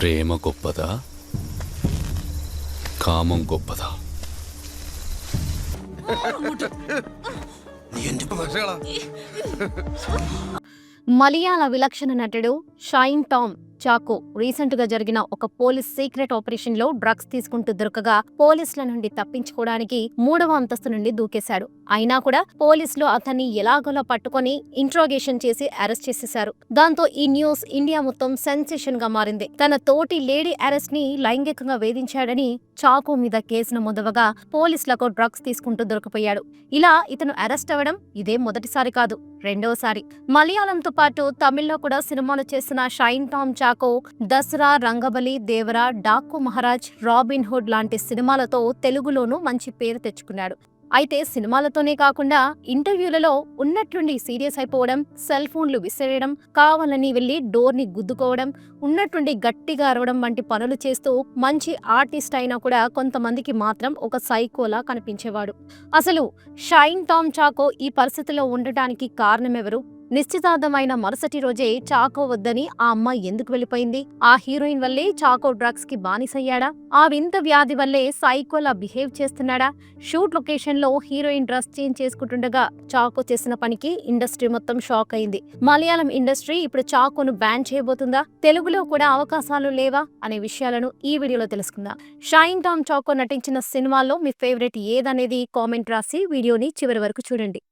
ప్రేమ గొప్పదా? కామం గొప్పదా? మలయాళ విలక్షణ నటుడు షైన్ టామ్ చాకు. రీసెంట్గా జరిగిన ఒక పోలీస్ సీక్రెట్ ఆపరేషన్లో డ్రగ్స్ తీసుకుంటూ దొరకగా పోలీసుల నుండి తప్పించుకోవడానికి మూడవ అంతస్తు నుండి దూకేశాడు. అయినా కూడా పోలీసులు అతన్ని ఎలాగోలా పట్టుకొని ఇంట్రోగేషన్ చేసి అరెస్ట్ చేసేశారు. దాంతో ఈ న్యూస్ ఇండియా మొత్తం సెన్సేషన్గా మారింది. తన తోటి లేడీ అరెస్ట్ని లైంగికంగా వేధించాడని చాకు మీద కేసు నమోదవగా పోలీసులకు డ్రగ్స్ తీసుకుంటూ దొరికిపోయాడు. ఇలా ఇతను అరెస్ట్ అవ్వడం ఇదే మొదటిసారి కాదు రెండవసారి. మలయాళంతో పాటు తమిళ్ళో కూడా సినిమాలు చేసిన షైన్ టామ్ చాకు దసరా రంగబలి దేవరా డాకు మహారాజ్ రాబిన్ హుడ్ లాంటి సినిమాలతో తెలుగులోనూ మంచి పేరు తెచ్చుకున్నాడు. అయితే సినిమాలతోనే కాకుండా ఇంటర్వ్యూలలో ఉన్నట్లుండి సీరియస్ అయిపోవడం సెల్ ఫోన్లు విసిరేయడం కావాలని వెళ్ళి డోర్ని గుద్దుకోవడం ఉన్నట్టుండి గట్టిగా అరవడం వంటి పనులు చేస్తూ మంచి ఆర్టిస్ట్ అయినా కూడా కొంతమందికి మాత్రం ఒక సైకోలా కనిపించేవాడు. అసలు షైన్ టామ్ చాకో ఈ పరిస్థితిలో ఉండటానికి కారణమెవరు? నిశ్చితార్థమైన మరుసటి రోజే చాకో వద్దని ఆ అమ్మాయి ఎందుకు వెళ్ళిపోయింది? ఆ హీరోయిన్ వల్లే చాకో డ్రగ్స్కి బానిసయ్యాడా? ఆ వింత వ్యాధి వల్లే సైకోలా బిహేవ్ చేస్తున్నాడా? షూట్ లొకేషన్లో హీరోయిన్ డ్రెస్ చేంజ్ చేసుకుంటుండగా చాకో చేసిన పనికి ఇండస్ట్రీ మొత్తం షాక్ అయింది. మలయాళం ఇండస్ట్రీ ఇప్పుడు చాకోను బ్యాన్ చేయబోతుందా? తెలుగులో కూడా అవకాశాలు లేవా? అనే విషయాలను ఈ వీడియోలో తెలుసుకుందాం. షైన్ టామ్ చాకో నటించిన సినిమాల్లో మీ ఫేవరెట్ ఏదనేది కామెంట్ రాసి వీడియోని చివరి వరకు చూడండి.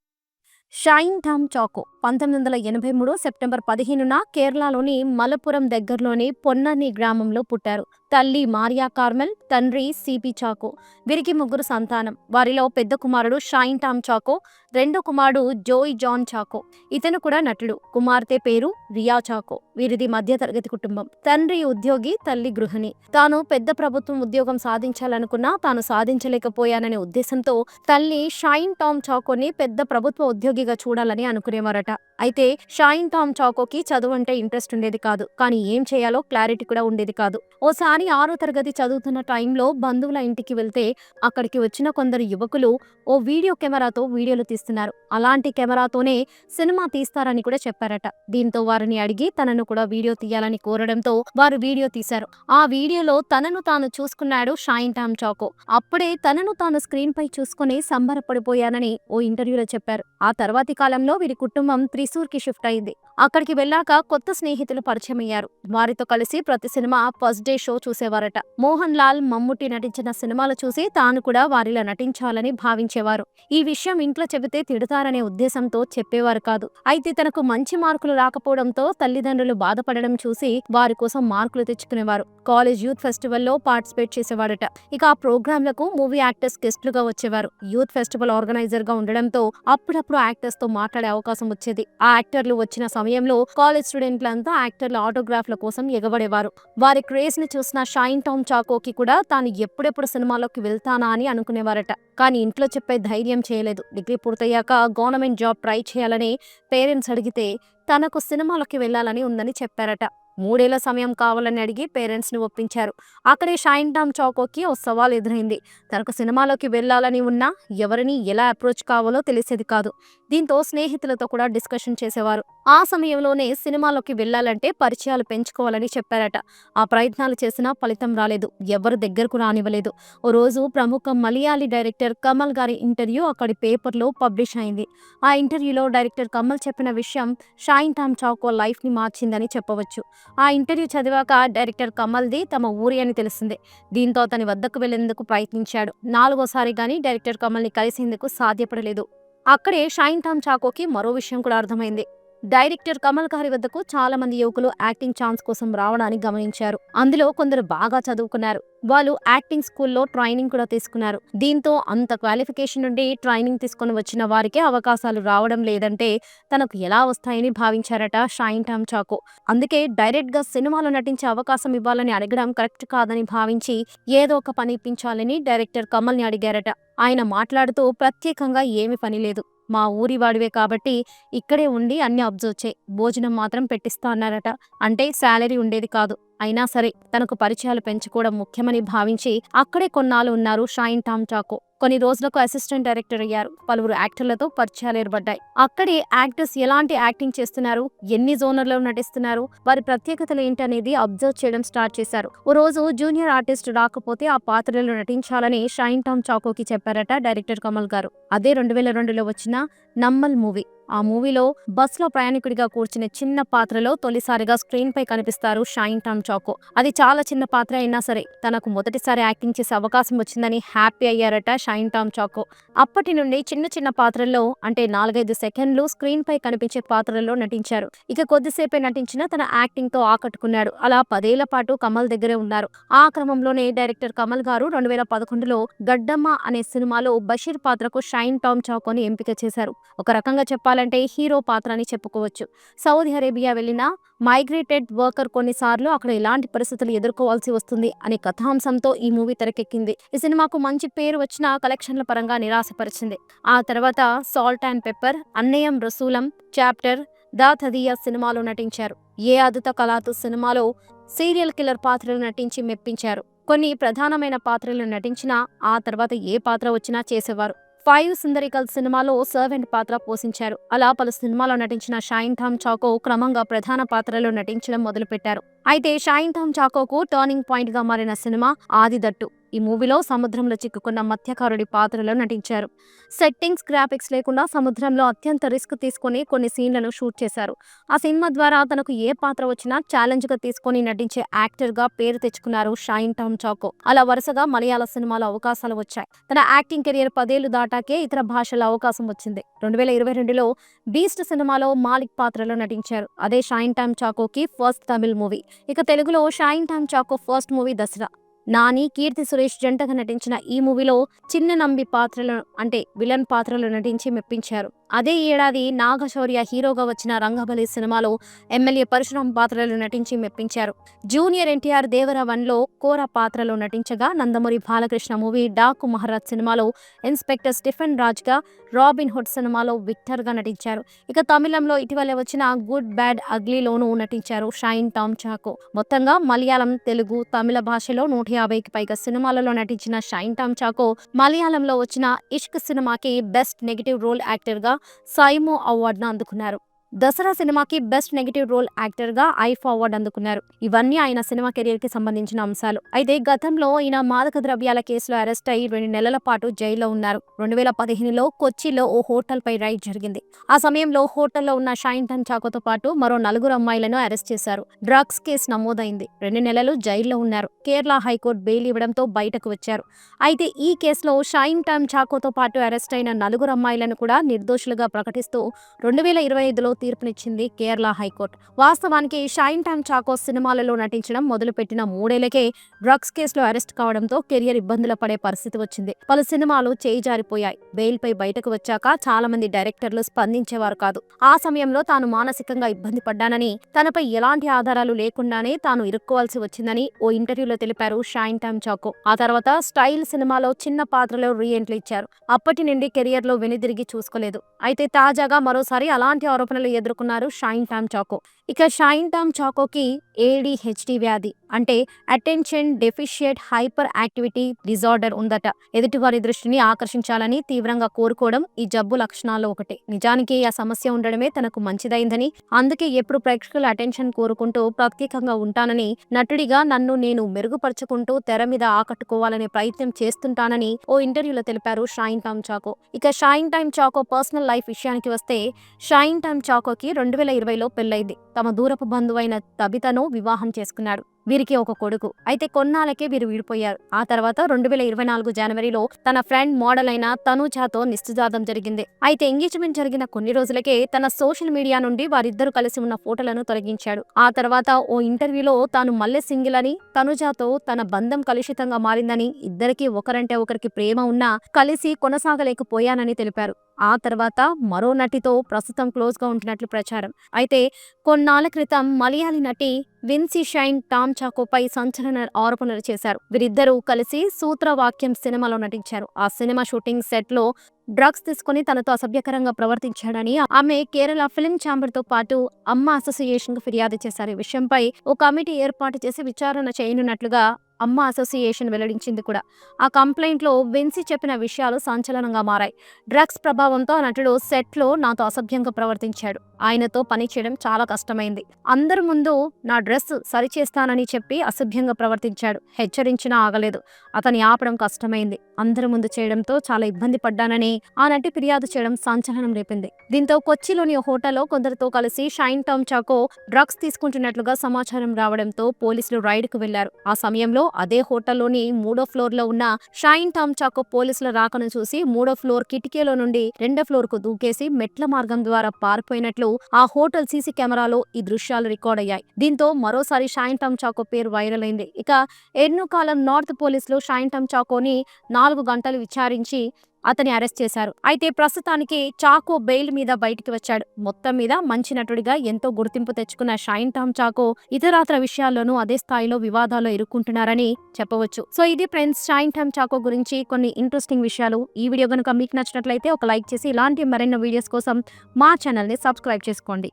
షైన్ టామ్ చాకో పంతొమ్మిది వందల ఎనభై మూడు సెప్టెంబర్ పదిహేనున కేరళలోని మలపురం దగ్గరలోని పొన్నని గ్రామంలో పుట్టారు. తల్లి మారియా కార్మెల్ తండ్రి సిపి చాకో వీరికి ముగ్గురు సంతానం. వారిలో పెద్ద కుమారుడు షైన్ టామ్ చాకో రెండో కుమారుడు జోయ్ జాన్ చాకో. ఇతను కూడా నటుడు. కుమార్తె పేరు రియా చాకో. వీరిది మధ్య తరగతి కుటుంబం. తండ్రి ఉద్యోగి తల్లి గృహిణి. తాను పెద్ద ప్రభుత్వం ఉద్యోగం సాధించాలనుకున్నా తాను సాధించలేకపోయాననే ఉద్దేశంతో తల్లి షైన్ టామ్ చాకోని పెద్ద ప్రభుత్వ ఉద్యోగిగా చూడాలని అనుకునేవారట. అయితే షాయిన్ టామ్ చాకోకి చదువు అంటే ఇంట్రెస్ట్ ఉండేది కాదు. కానీ ఏం చేయాలో క్లారిటీ కూడా ఉండేది కాదు. ఓసారి ఆరో తరగతి చదువుతున్న టైంలో బంధువుల ఇంటికి వెళ్తే అక్కడికి వచ్చిన కొందరు యువకులు ఓ వీడియో కెమెరాతో వీడియోలు తీస్తున్నారు. అలాంటి కెమెరాతోనే సినిమా తీస్తారని కూడా చెప్పారట. దీంతో వారిని అడిగి తనను కూడా వీడియో తీయాలని కోరడంతో వారు వీడియో తీశారు. ఆ వీడియోలో తనను తాను చూసుకున్నాడు షాయిన్ టామ్ చాకో. అప్పుడే తనను తాను స్క్రీన్ పై చూసుకుని సంబరపడిపోయానని ఓ ఇంటర్వ్యూలో చెప్పారు. ఆ తర్వాతి కాలంలో వీరి కుటుంబం త్రీ కి షిఫ్ట్ అయింది. అక్కడికి వెళ్ళాక కొత్త స్నేహితులు పరిచయం అయ్యారు వారితో కలిసి ప్రతి సినిమా ఫస్ట్ డే షో చూసేవారట. మోహన్ లాల్ మమ్ముట్టి నటించిన సినిమాలు చూసి తాను కూడా వారిలా నటించాలని భావించేవారు. ఈ విషయం ఇంట్లో చెబితే తిడతారనే ఉద్దేశంతో చెప్పేవారు కాదు. అయితే తనకు మంచి మార్కులు రాకపోవడంతో తల్లిదండ్రులు బాధపడడం చూసి వారి కోసం మార్కులు తెచ్చుకునేవారు. కాలేజ్ యూత్ ఫెస్టివల్లో పార్టిసిపేట్ చేసేవాడట. ఇక ఆ ప్రోగ్రాంలకు మూవీ యాక్టర్స్ గెస్ట్లుగా వచ్చేవారు. యూత్ ఫెస్టివల్ ఆర్గనైజర్గా ఉండడంతో అప్పుడప్పుడు యాక్టర్స్తో మాట్లాడే అవకాశం వచ్చేది. ఆ యాక్టర్లు వచ్చిన సమయంలో కాలేజ్ స్టూడెంట్లంతా యాక్టర్ల ఆటోగ్రాఫ్ల కోసం ఎగబడేవారు. వారి క్రేజ్ని చూసిన షైన్ టామ్ చాకోకి కూడా తాను ఎప్పుడెప్పుడు సినిమాలోకి వెళ్తానా అని అనుకునేవారట. కానీ ఇంట్లో చెప్పే ధైర్యం చేయలేదు. డిగ్రీ పూర్తయ్యాక గవర్నమెంట్ జాబ్ ట్రై చేయాలని పేరెంట్స్ అడిగితే తనకు సినిమాలోకి వెళ్ళాలని ఉందని చెప్పారట. మూడేళ్ళ సమయం కావాలని అడిగి పేరెంట్స్ని ఒప్పించారు. అక్కడే షైన్ టామ్ చాకోకి ఓ సవాల్ ఎదురైంది. తనకు సినిమాలోకి వెళ్ళాలని ఉన్నా ఎవరిని ఎలా అప్రోచ్ కావాలో తెలిసేది కాదు. దీంతో స్నేహితులతో కూడా డిస్కషన్ చేసేవారు. ఆ సమయంలోనే సినిమాలోకి వెళ్ళాలంటే పరిచయాలు పెంచుకోవాలని చెప్పారట. ఆ ప్రయత్నాలు చేసినా ఫలితం రాలేదు. ఎవరు దగ్గరకు రానివ్వలేదు. ఓ రోజు ప్రముఖ మలయాళీ డైరెక్టర్ కమల్ గారి ఇంటర్వ్యూ అక్కడి పేపర్లో పబ్లిష్ అయింది. ఆ ఇంటర్వ్యూలో డైరెక్టర్ కమల్ చెప్పిన విషయం షాయిన్ టామ్ చాకో లైఫ్ని మార్చిందని చెప్పవచ్చు. ఆ ఇంటర్వ్యూ చదివాక డైరెక్టర్ కమల్ది తమ ఊరి అని తెలిసిందే. దీంతో అతని వద్దకు వెళ్ళేందుకు ప్రయత్నించాడు. నాలుగోసారి గానీ డైరెక్టర్ కమల్ని కలిసేందుకు సాధ్యపడలేదు. అక్కడే షైన్ టామ్ చాకోకి మరో విషయం కూడా అర్థమైంది. డైరెక్టర్ కమల్ గారి వద్దకు చాలా మంది యువకులు యాక్టింగ్ ఛాన్స్ కోసం రావడాన్ని గమనించారు. అందులో కొందరు బాగా చదువుకున్నారు. వాళ్ళు యాక్టింగ్ స్కూల్లో ట్రైనింగ్ కూడా తీసుకున్నారు. దీంతో అంత క్వాలిఫికేషన్ నుండి ట్రైనింగ్ తీసుకొని వచ్చిన వారికి అవకాశాలు రావడం లేదంటే తనకు ఎలా వస్తాయని భావించారట షైన్ టామ్ చాకో. అందుకే డైరెక్ట్గా సినిమాలో నటించే అవకాశం ఇవ్వాలని అడగడం కరెక్ట్ కాదని భావించి ఏదో ఒక పని ఇప్పించాలని డైరెక్టర్ కమల్ని అడిగారట. ఆయన మాట్లాడుతూ ప్రత్యేకంగా ఏమి పని లేదు. మా ఊరి వాడివే కాబట్టి ఇక్కడే ఉండి అన్ని అబ్జర్వ్ చేయి. భోజనం మాత్రం పెట్టిస్తా అన్నారట. అంటే శాలరీ ఉండేది కాదు. అయినా సరే తనకు పరిచయాలు పెంచుకోవడం ముఖ్యమని భావించి అక్కడే కొన్నాళ్ళు ఉన్నారు షాయిన్ టామ్ చాకో కొన్ని రోజులకు అసిస్టెంట్ డైరెక్టర్ అయ్యారు. పలువురు యాక్టర్లతో పరిచయాలు ఏర్పడ్డాయి. అక్కడే యాక్టర్స్ ఎలాంటి యాక్టింగ్ చేస్తున్నారు? ఎన్ని జోనర్లో నటిస్తున్నారు? వారి ప్రత్యేకతలు ఏంటనేది అబ్జర్వ్ చేయడం స్టార్ట్ చేశారు. ఓ రోజు జూనియర్ ఆర్టిస్ట్ రాకపోతే ఆ పాత్రలో నటించాలని షైన్ టామ్ చాకోకి చెప్పారట డైరెక్టర్ కమల్ గారు. అదే రెండు వేల రెండులో వచ్చిన నమ్మల్ మూవీ. ఆ మూవీలో బస్సులో ప్రయాణికుడిగా కూర్చునే చిన్న పాత్రలో తొలిసారిగా స్క్రీన్ పై కనిపిస్తారు షైన్ టామ్ చాకో. అది చాలా చిన్న పాత్ర అయినా సరే తనకు మొదటిసారి యాక్టింగ్ చేసే అవకాశం వచ్చిందని హ్యాపీ అయ్యారట షైన్ టామ్ చాకో. అప్పటి నుండి చిన్న చిన్న పాత్రల్లో అంటే నాలుగైదు సెకండ్లు స్క్రీన్ పై కనిపించే పాత్రల్లో నటించారు. ఇక కొద్దిసేపే నటించిన తన యాక్టింగ్తో ఆకట్టుకున్నాడు. అలా పదేళ్ళ పాటు కమల్ దగ్గరే ఉన్నారు. ఆ క్రమంలోనే డైరెక్టర్ కమల్ గారు రెండు వేల పదకొండులో గడ్డమ్మ అనే సినిమాలో బషీర్ పాత్రకు షైన్ టామ్ చాకోని ఎంపిక చేశారు. ఒక రకంగా చెప్పాలంటే హీరో పాత్ర అని చెప్పుకోవచ్చు. సౌదీ అరేబియా వెళ్ళిన మైగ్రేటెడ్ వర్కర్ కొన్నిసార్లు అక్కడ ఎలాంటి పరిస్థితులు ఎదుర్కోవాల్సి వస్తుంది అనే కథాంశంతో ఈ మూవీ తెరకెక్కింది. ఈ సినిమాకు మంచి పేరు వచ్చిన కలెక్షన్ల పరంగా నిరాశపరిచింది. ఆ తర్వాత salt and pepper Annayum Rasoolum chapter Da Thadiya సినిమాలో నటించారు. ఏ అదుత కళాతు సినిమాలో సీరియల్ కిల్లర్ పాత్రలు నటించి మెప్పించారు. కొన్ని ప్రధానమైన పాత్రలు నటించినా ఆ తర్వాత ఏ పాత్ర వచ్చినా చేసేవారు. ఫైవ్ సుందరికల్ సినిమాలో సర్వెంట్ పాత్ర పోషించారు. అలా పలు సినిమాలో నటించిన షైన్ థామ్ చాకో క్రమంగా ప్రధాన పాత్రలో నటించడం మొదలుపెట్టారు. అయితే షైన్ థామ్ చాకోకు టర్నింగ్ పాయింట్గా మారిన సినిమా ఆదిదట్టు ఈ మూవీలో సముద్రంలో చిక్కుకున్న మత్స్యకారుడి పాత్రలో నటించారు. సెట్టింగ్స్ గ్రాఫిక్స్ లేకుండా సముద్రంలో అత్యంత రిస్క్ తీసుకొని కొన్ని సీన్లను షూట్ చేశారు. ఆ సినిమా ద్వారా తనకు ఏ పాత్ర వచ్చినా ఛాలెంజ్గా తీసుకొని నటించే యాక్టర్గా పేరు తెచ్చుకున్నారు షైన్ టామ్ చాకో. అలా వరుసగా మలయాళ సినిమాలో అవకాశాలు వచ్చాయి. తన యాక్టింగ్ కెరియర్ పదేళ్ళు దాటాకే ఇతర భాషల అవకాశం వచ్చింది. రెండు వేల ఇరవై రెండులో బీస్ట్ సినిమాలో మాలిక్ పాత్రలో నటించారు. అదే షైన్ టైమ్ చాకోకి ఫస్ట్ తమిళ్ మూవీ. ఇక తెలుగులో షైన్ టైమ్ చాకో ఫస్ట్ మూవీ దసరా. నాని కీర్తి సురేష్ జంటగా నటించిన ఈ మూవీలో చిన్న నంబి పాత్రలు అంటే విలన్ పాత్రలు నటించి మెప్పించారు. అదే ఏడాది నాగశౌర్య హీరోగా వచ్చిన రంగబలి సినిమాలో ఎమ్మెల్యే పరశురాం పాత్రలు నటించి మెప్పించారు. జూనియర్ ఎన్టీఆర్ దేవర వన్లో కోర పాత్రలో నటించగా నందమూరి బాలకృష్ణ మూవీ డాకు మహారాజ్ సినిమాలో ఇన్స్పెక్టర్ స్టిఫెన్ రాజ్గా రాబిన్ హుడ్ సినిమాలో విక్టర్గా నటించారు. ఇక తమిళంలో ఇటీవలే వచ్చిన గుడ్ బ్యాడ్ అగ్లీలోనూ నటించారు షైన్ టామ్ చాకో. మొత్తంగా మలయాళం తెలుగు తమిళ భాషలో నూట యాభైకి పైగా సినిమాలలో నటించిన షైన్ టామ్ చాకో మలయాళంలో వచ్చిన ఇష్క్ సినిమాకి బెస్ట్ నెగిటివ్ రోల్ యాక్టర్గా సాయిమో అవార్డును అందుకున్నారు. దసరా సినిమాకి బెస్ట్ నెగిటివ్ రోల్ యాక్టర్గా ఐఫ్ అవార్డు అందుకున్నారు. ఇవన్నీ ఆయన సినిమా కెరీర్కి సంబంధించిన అంశాలు. అయితే గతంలో ఈయన మాదక ద్రవ్యాల కేసులో అరెస్ట్ అయ్యి రెండు నెలల పాటు జైల్లో ఉన్నారు. రెండు వేల పదిహేనులో కొచ్చిలో ఓ హోటల్ పై రైడ్ జరిగింది. ఆ సమయంలో హోటల్లో ఉన్న షైన్ చాకోతో పాటు మరో నలుగురు అమ్మాయిలను అరెస్ట్ చేశారు. డ్రగ్స్ కేసు నమోదైంది. రెండు నెలలు జైల్లో ఉన్నారు. కేరళ హైకోర్టు బెయిల్ ఇవ్వడంతో బయటకు వచ్చారు. అయితే ఈ కేసులో షైన్ టన్ చాకోతో పాటు అరెస్ట్ అయిన నలుగురు అమ్మాయిలను కూడా నిర్దోషులుగా ప్రకటిస్తూ రెండు వేల ఇరవై ఐదులో తీర్పునిచ్చింది కేరళ హైకోర్టు. వాస్తవానికి షైన్ టామ్ చాకో సినిమాలలో నటించడం మొదలుపెట్టిన మూడేళ్ళకే డ్రగ్స్ కేసులో అరెస్ట్ కావడంతో కెరియర్ ఇబ్బందులు పడే పరిస్థితి వచ్చింది. పలు సినిమాలు చేయి జారిపోయాయి. బెయిల్ పై బయటకు వచ్చాక చాలా మంది డైరెక్టర్లు స్పందించేవారు కాదు. ఆ సమయంలో తాను మానసికంగా ఇబ్బంది పడ్డానని తనపై ఎలాంటి ఆధారాలు లేకుండానే తాను ఇరుక్కోవాల్సి వచ్చిందని ఓ ఇంటర్వ్యూలో తెలిపారు షైన్ టామ్ చాకో. ఆ తర్వాత స్టైల్ సినిమాలో చిన్న పాత్రలో రీ ఎంట్రీ ఇచ్చారు. అప్పటి నుండి కెరియర్లో వెనుదిరిగి చూసుకోలేదు. అయితే తాజాగా మరోసారి అలాంటి ఆరోపణలు ఎదుర్కొన్నారు షైన్ టామ్ చాకో. ఇక షైన్ టామ్ చాకోకి ఏడిహెచ్డి వ్యాధి అంటే attention deficit hyper activity disorder ఉందట. ఎదుటివారి దృష్టిని ఆకర్షించాలని తీవ్రంగా కోరుకోవడం ఈ జబ్బు లక్షణాల్లో ఒకటి. నిజానికి ఆ సమస్య ఉండడమే తనకు మంచిదైందని అందుకే ఎప్పుడు ప్రేక్షకుల అటెన్షన్ కోరుకుంటూ ప్రత్యేకంగా ఉంటానని నటుడిగా నన్ను నేను మెరుగుపరుచుకుంటూ తెర మీద ఆకట్టుకోవాలనే ప్రయత్నం చేస్తుంటానని ఓ ఇంటర్వ్యూలో తెలిపారు షైన్ టామ్ చాకో. ఇక షైన్ టైమ్ చాకో పర్సనల్ లైఫ్ విషయానికి వస్తే షైన్ టైమ్ చాకోకి రెండు వేల ఇరవైలో పెళ్ళైంది తమ దూరపు బంధువైన తబితను వివాహం చేసుకున్నాడు. వీరికి ఒక కొడుకు. అయితే కొన్నాళ్ళకే వీరు విడిపోయారు. ఆ తర్వాత రెండు వేల ఇరవై నాలుగు జనవరిలో తన ఫ్రెండ్ మోడల్ అయిన తనూజాతో నిశ్చితార్థం జరిగింది. అయితే ఎంగేజ్మెంట్ జరిగిన కొన్ని రోజులకే తన సోషల్ మీడియా నుండి వారిద్దరు కలిసి ఉన్న ఫోటోలను తొలగించాడు. ఆ తర్వాత ఓ ఇంటర్వ్యూలో తాను మల్లె సింగిల్ అని తనుజాతో తన బంధం కలుషితంగా మారిందని ఇద్దరికి ఒకరంటే ఒకరికి ప్రేమ ఉన్నా కలిసి కొనసాగలేకపోయానని తెలిపారు. ఆ తర్వాత మరో నటితో ప్రస్తుతం క్లోజ్గా ఉంటున్నట్లు ప్రచారం. అయితే కొన్నాళ్ళ క్రితం మలయాళీ నటి విన్సీ షైన్ టామ్ చాకోపై సంచలన ఆరోపణలు చేశారు. వీరిద్దరూ కలిసి సూత్రవాక్యం సినిమాలో నటించారు. ఆ సినిమా షూటింగ్ సెట్లో డ్రగ్స్ తీసుకుని తనతో అసభ్యకరంగా ప్రవర్తించాడని ఆమె కేరళ ఫిల్మ్ ఛాంబర్తో పాటు అమ్మ అసోసియేషన్కు ఫిర్యాదు చేశారు. ఈ విషయంపై ఓ కమిటీ ఏర్పాటు చేసి విచారణ చేయనున్నట్లుగా అమ్మ అసోసియేషన్ వెల్లడించింది కూడా. ఆ కంప్లైంట్లో వెన్సి వెన్సీ చెప్పిన విషయాలు సంచలనంగా మారాయి. డ్రగ్స్ ప్రభావంతో ఆ నటుడు సెట్లో నాతో అసభ్యంగా ప్రవర్తించాడు. ఆయనతో పని చేయడం చాలా కష్టమైంది. అందరి ముందు నా డ్రెస్ సరిచేస్తానని చెప్పి అసభ్యంగా ప్రవర్తించాడు. హెచ్చరించినా ఆగలేదు. అతని ఆపడం కష్టమైంది. అందరి ముందు చేయడంతో చాలా ఇబ్బంది పడ్డానని ఆ నటి ఫిర్యాదు చేయడం సంచలనం రేపింది. దీంతో కొచ్చిలోని హోటల్లో కొందరితో కలిసి షైన్ టామ్ చాకో డ్రగ్స్ తీసుకుంటున్నట్లుగా సమాచారం రావడంతో పోలీసులు రైడ్కు వెళ్ళారు. ఆ సమయంలో అదే హోటల్లోని మూడో ఫ్లోర్లో ఉన్న షైన్ టామ్ చాకో పోలీసుల రాకను చూసి మూడో ఫ్లోర్ కిటికీలో నుండి రెండో ఫ్లోర్కు దూకేసి మెట్ల మార్గం ద్వారా పారిపోయినట్లు ఆ హోటల్ సీసీ కెమెరాలో ఈ దృశ్యాలు రికార్డ్ అయ్యాయి. దీంతో మరోసారి షైన్ టామ్ చాకో పేరు వైరల్ అయింది. ఇక ఎన్నుకాలం నార్త్ పోలీసులు షైన్ టామ్ చాకోని నాలుగు గంటలు విచారించి అతని అరెస్ట్ చేశారు. అయితే ప్రస్తుతానికి చాకో బెయిల్ మీద బయటికి వచ్చాడు. మొత్తం మీద మంచి నటుడిగా ఎంతో గుర్తింపు తెచ్చుకున్న షైన్ టామ్ చాకో ఇతరాతర విషయాల్లోనూ అదే స్థాయిలో వివాదాల్లో ఇరుక్కుంటున్నారని చెప్పవచ్చు. సో ఇది ఫ్రెండ్స్ షైన్ టామ్ చాకో గురించి కొన్ని ఇంట్రెస్టింగ్ విషయాలు. ఈ వీడియో కనుక మీకు నచ్చినట్లయితే ఒక లైక్ చేసి ఇలాంటి మరెన్నో వీడియోస్ కోసం మా ఛానల్ని సబ్స్క్రైబ్ చేసుకోండి.